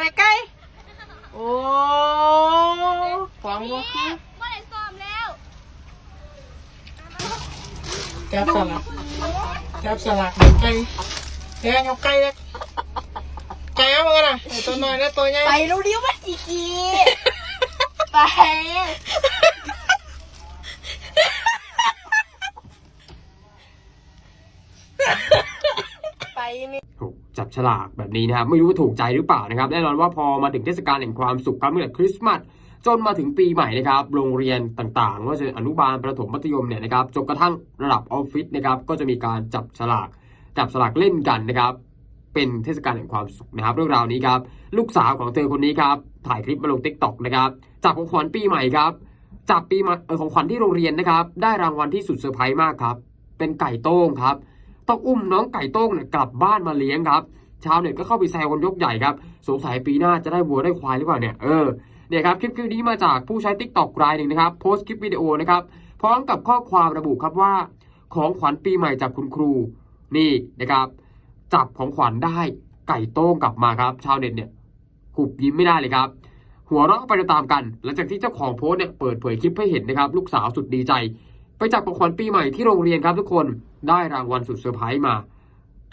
ได้ไกลโอ้ฟังบ่คือไม่ได้ซ้อมแล้วจับสลักจับสลักเดี๋ยวไกลเดี๋ยวเอาไกลเลยไกลเอามากันนะไอ้ตัวน้อยและตัวใหญ่ไปเร็วๆมันอีกทีไปไปนี่ถูกจับ ฉลากแบบนี้นะครับไม่รู้ว่าถูกใจหรือเปล่านะครับแน่นอนว่าพอมาถึงเทศกาลแห่งความสุขครับเมื่อคริสต์มาสจนมาถึงปีใหม่นะครับโรงเรียนต่างๆ ว่าจะอนุบาลประถมมัธยมเนี่ยนะครับจนกระทั่งระดับออฟฟิศนะครับก็จะมีการจับฉลากจับฉลากเล่นกันนะครับเป็นเทศกาลแห่งความสุขนะครับ เรื่องราวนี้ครับลูกสาวของเธอคนนี้ครับถ่ายคลิปมาลงทิกตอกนะครับจับของขวัญปีใหม่ครับจับปีใหม่ของขวัญที่โรงเรียนนะครับ ได้รางวัลที่สุดเซอร์ไพรส์มากครับเป็นไก่โต้งครับต้องอุ้มน้องไก่โต้งเนี่ยกลับบ้านมาเลี้ยงครับ ชาวเน็ตก็เข้าไปแซวกันยกใหญ่ครับ สงสัยปีหน้าจะได้วัวได้ควายหรือเปล่าเนี่ยเออเนี่ยครับคลิปคลิปนี้มาจากผู้ใช้ t ิ k t o k รายหนึ่งนะครับโพสต์คลิปวิดีโอนะครับพร้อมกับข้อความระบุครับว่า ของขวัญปีใหม่จากคุณครูนี่นะครับ จับของขวัญได้ไก่โต้งกลับมาครับ ชาวเน็ตเนี่ยหุบยิ้มไม่ได้เลยครับ หัวเราะไปตามกัน หลังจากที่เจ้าของโพสต์เนี่ยเปิดเผยคลิปให้เห็นนะครับ ลูกสาวสุดดีใจ ไปจับของขวัญปีใหม่ที่โรงเรียนครับทุกคนได้รางวัลสุดเซอร์ไพรส์มา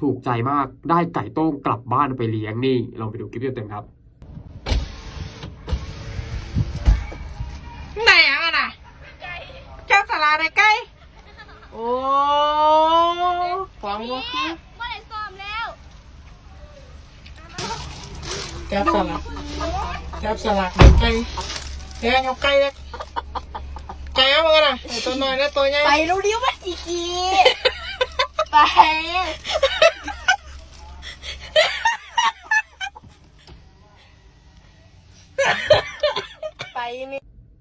ถูกใจมากได้ไก่โต้งกลับบ้านไปเลี้ยงนี่ลองไปดูคลิปเต็มๆครับไหนอะมันอะจับสลักได้ไกลโอ้ฟังบ่คือไม่ได้ซ้อมแล้วจับสลักจับสลักเดี๋ยวไกลเดี๋ยวเอาไกลเลยไกลเอามากันนะไอ้ตัวน้อยและตัวใหญ่ไปเร็วๆมันอีกทีไปไป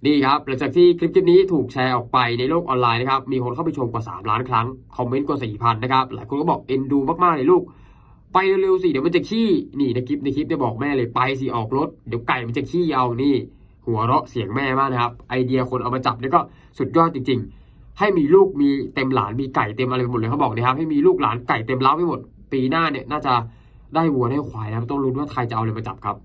นี่ครับหลังจากที่คลิปคลิปนี้ถูกแชร์ออกไปในโลกออนไลน์นะครับมีคนเข้าไปชมกว่า 3 ล้านครั้ง คอมเมนต์กว่า 4,000 นะครับ หลายคนก็บอกเอ็นดูมากๆเลยลูก ไปเร็วๆสิเดี๋ยวมันจะขี้นี่ในคลิปในคลิปเนี่ยบอกแม่เลยไปสิออกรถ เดี๋ยวไก่มันจะขี้เอานี่ หัวเราะเสียงแม่มากนะครับ ไอเดียคนเอามาจับเนี่ยก็สุดยอดจริง ๆ ให้มีลูกมีเต็มหลานมีไก่เต็มอะไรไปหมดเลยเขาบอกนะครับให้มีลูกหลานไก่เต็มเล้าไปหมด ปีหน้าเนี่ยน่าจะได้วัวได้ควายนะครับต้องรู้ว่าใครจะเอาอะไรมาจับครับ